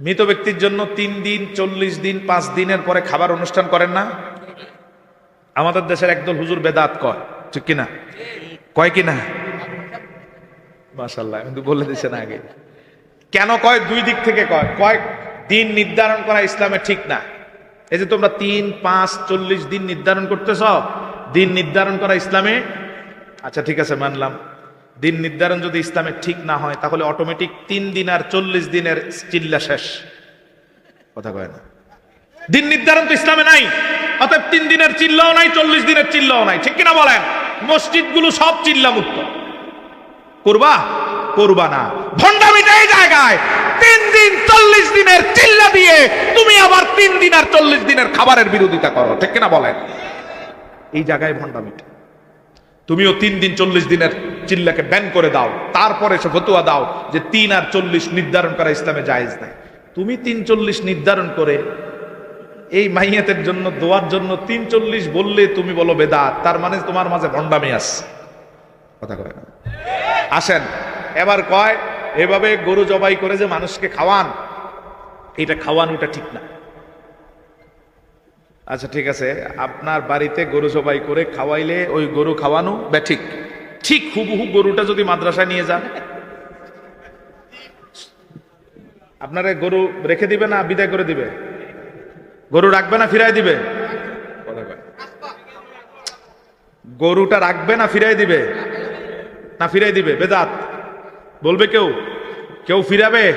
মৃত ব্যক্তির জন্য তিন দিন, চল্লিশ দিন, পাঁচ দিনের পরে খাবার অনুষ্ঠান করেন না? আমাদের দেশের একদল হুজুর বেদাত কয়, ঠিক কিনা? কয় কিনা? মাসাল্লাহ কিন্তু বলে দিছে না আগে। কেন কয়? দুই দিক থেকে কয়। কয়, দিন নির্ধারণ করা ইসলামে ঠিক না। এই যে তোমরা তিন, পাঁচ, চল্লিশ দিন নির্ধারণ করতেছ, দিন নির্ধারণ করা ইসলামে আচ্ছা ঠিক আছে, মানলাম। দিন নির্ধারণ যদি ইসলামে ঠিক না হয়, তাহলে অটোমেটিক তিন দিন আর চল্লিশ দিনের চিল্লা শেষ। কথা কয় না। দিন নির্ধারণ তো ইসলামে নাই, অতএব তিন দিনের চিল্লাও নাই, চল্লিশ দিনের চিল্লাও নাই। ঠিক কিনা বলেন? মসজিদগুলো সব চিল্লা মুক্ত করবা? করবা না। ভণ্ডামিটা এই জায়গায়। তিন দিন চল্লিশ দিনের চিল্লা দিয়ে তুমি আবার তিন দিন আর চল্লিশ দিনের খাবারের বিরোধিতা করো। ঠিক কিনা বলেন? এই জায়গায় ভণ্ডামিটা। তুমিও তিন দিন চল্লিশ দিনের চিল্লাকে ব্যান করে দাও। তারপরে সে ফতুয়া দাও যে তিন আর চল্লিশ নির্ধারণ করা ইসলামে জায়েজ নাই। তুমি তিন চল্লিশ নির্ধারণ করে এই মাইয়াতের জন্য, দোয়ার জন্য তিন চল্লিশ বললে তুমি বলো বেদাত, তার মানে তোমার মাঝে ভণ্ডামি আছে। কথা কয় না। আসেন, এবার কয়, এভাবে গরু জবাই করে যে মানুষকে খাওয়ান, এটা খাওয়ানোটা ঠিক না। আচ্ছা ঠিক আছে। আপনার বাড়িতে গরু জবাই করে খাওয়াইলে ওই গরু খাওয়ানো ব্যাঠিক ঠিক। ঠিক হুবহু গরুটা যদি মাদ্রাসায় নিয়ে যান। আপনারা গরু রেখে দিবে না, বিদায় করে দিবে? গরু রাখবে না ফিরাই দিবে? গরুটা রাখবে না ফিরাই দিবে? না ফিরাই দিবে? বেদাত। বলবে কেউ? কেউ ফিরাবে?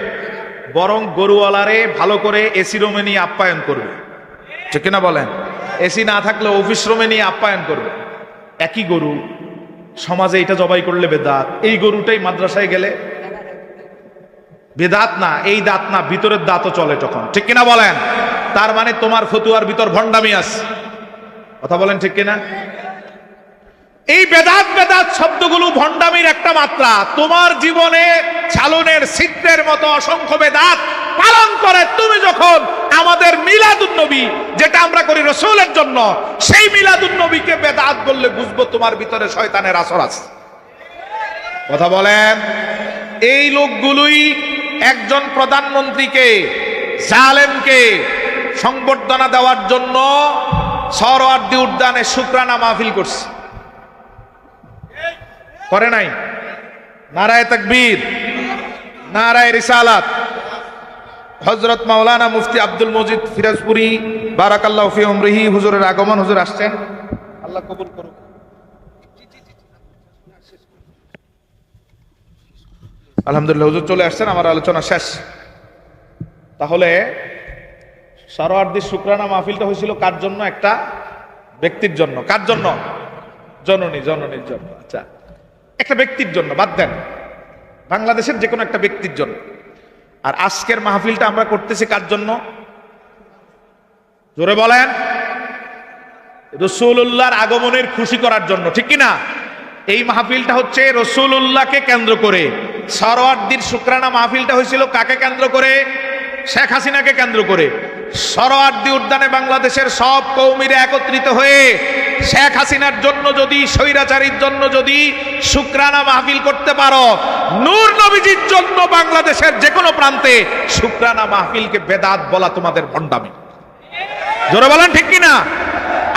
বরং গরুওয়ালারে ভালো করে এসি রুমে নিয়ে আপ্যায়ন করবে। ঠিক কিনা বলেন? এসি না থাকলে অফিস রুমে নিয়ে আপ্যায়ন করবে। একই গরু, সমাজে এটা জবাই করলে বেদাত। এই গরুটাই মাদ্রাসায় গেলে বেদাত না, এই দাঁত না, ভিতরের দাঁতও চলে তখন। ঠিক কিনা বলেন? তার মানে তোমার ফতুয়ার ভিতর ভণ্ডামি আছে। কথা বলেন ঠিক কিনা? এই বেদাত বেদাত শব্দগুলো ভণ্ডামির একটা মাত্রা। তোমার জীবনে চালনের ছিদ্রের মতো অসংখ্য বেদাত পালন করে। তুমি যখন আমাদের মিলাদুন নবী যেটা আমরা করি রসুলের জন্য, সেই মিলাদুন নবীকে বেদাত বললে বুঝব তোমার ভিতরে শয়তানের আসর আছে। কথা বলেন, এই লোকগুলোই একজন প্রধানমন্ত্রীকে, জালেমকে সংবর্ধনা দেওয়ার জন্য সরওয়ার্দি উদ্যানে শুক্রানা মাহফিল করছে। করে নাই? নারায় তকবীর, নারায় রিসালাত। হজরত মাওলানা মুফতি আব্দুল মজিদ ফিরাজপুরি বারাকাল্লাহ ফি উমরিহি হুজুরের আগমন হুজুর আসছেন। আল্লাহ কবুল করুন আলহামদুলিল্লাহ হুজুর চলে আসছেন আমার আলোচনা শেষ। তাহলে সরোয়ার্দি শুক্রানা মাহফিলটা হয়েছিল কার জন্য? একটা ব্যক্তির জন্য। কার জন্য? জননী জননীর জন্য। আচ্ছা একটা ব্যক্তির জন্য বাদ দেন। বাংলাদেশের যে কোনো একটা ব্যক্তির জন্য। আর আজকের মাহফিলটা আমরা করতেছি কার জন্য? জোরে বলেন। রসুল্লাহর আগমনের খুশি করার জন্য, ঠিক কি না এই মাহফিলটা হচ্ছে রসুল্লাহকে কেন্দ্র করে। সরোয়ার্দির শুক্রানা মাহফিলটা হয়েছিল কাকে কেন্দ্র করে? শেখ হাসিনাকে কেন্দ্র করে। সরোয়ার্দি উদ্যানে বাংলাদেশের সব কৌমিরে একত্রিত হয়ে শেখ হাসিনার জন্য যদি, স্বৈরাচারীর জন্য যদি শুক্রানা মাহফিল করতে পারো, নূর নবীজির জন্য বাংলাদেশের যে কোনো প্রান্তে শুক্রানা মাহফিলকে বেদাত বলা তোমাদের ভণ্ডামি। জোরে বলেন ঠিক কিনা?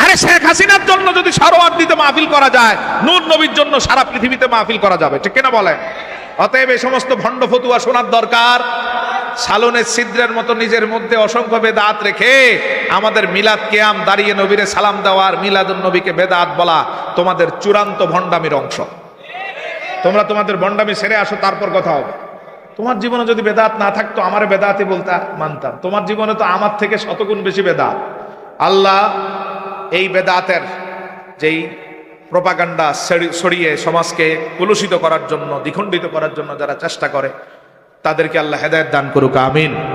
আরে শেখ হাসিনার জন্য যদি সরোয়ার দিতে মাহফিল করা যায়, নূর নবীর জন্য সারা পৃথিবীতে মাহফিল করা যাবে, ঠিক কিনা বলেন? অতএব এই সমস্ত ভণ্ড ফতুয়া শোনার দরকার। সালনের ছিদ্রের মতো নিজের মধ্যে অসংখ্য বেদাত রেখে আমাদের মিলাদ কেয়াম দাঁড়িয়ে নবীরে সালাম দেওয়ার মিলাদুন নবীকে বেদাত বলা তোমাদের চূড়ান্ত ভণ্ডামির অংশ। তোমরা তোমাদের ভণ্ডামি সেরে আসো, তারপর কথা হবে। তোমার জীবনে যদি বেদাত না থাকতো, আমার বেদাতই বলতা, মানতাম। তোমার জীবনে তো আমার থেকে শতগুণ বেশি বেদাত। আল্লাহ এই বেদাতের যেই প্রপাগান্ডা ছড়িয়ে সমাজকে কলুষিত করার জন্য, দ্বিখণ্ডিত করার জন্য যারা চেষ্টা করে তাদেরকে আল্লাহ হেদায়ত দান করুক আমিন।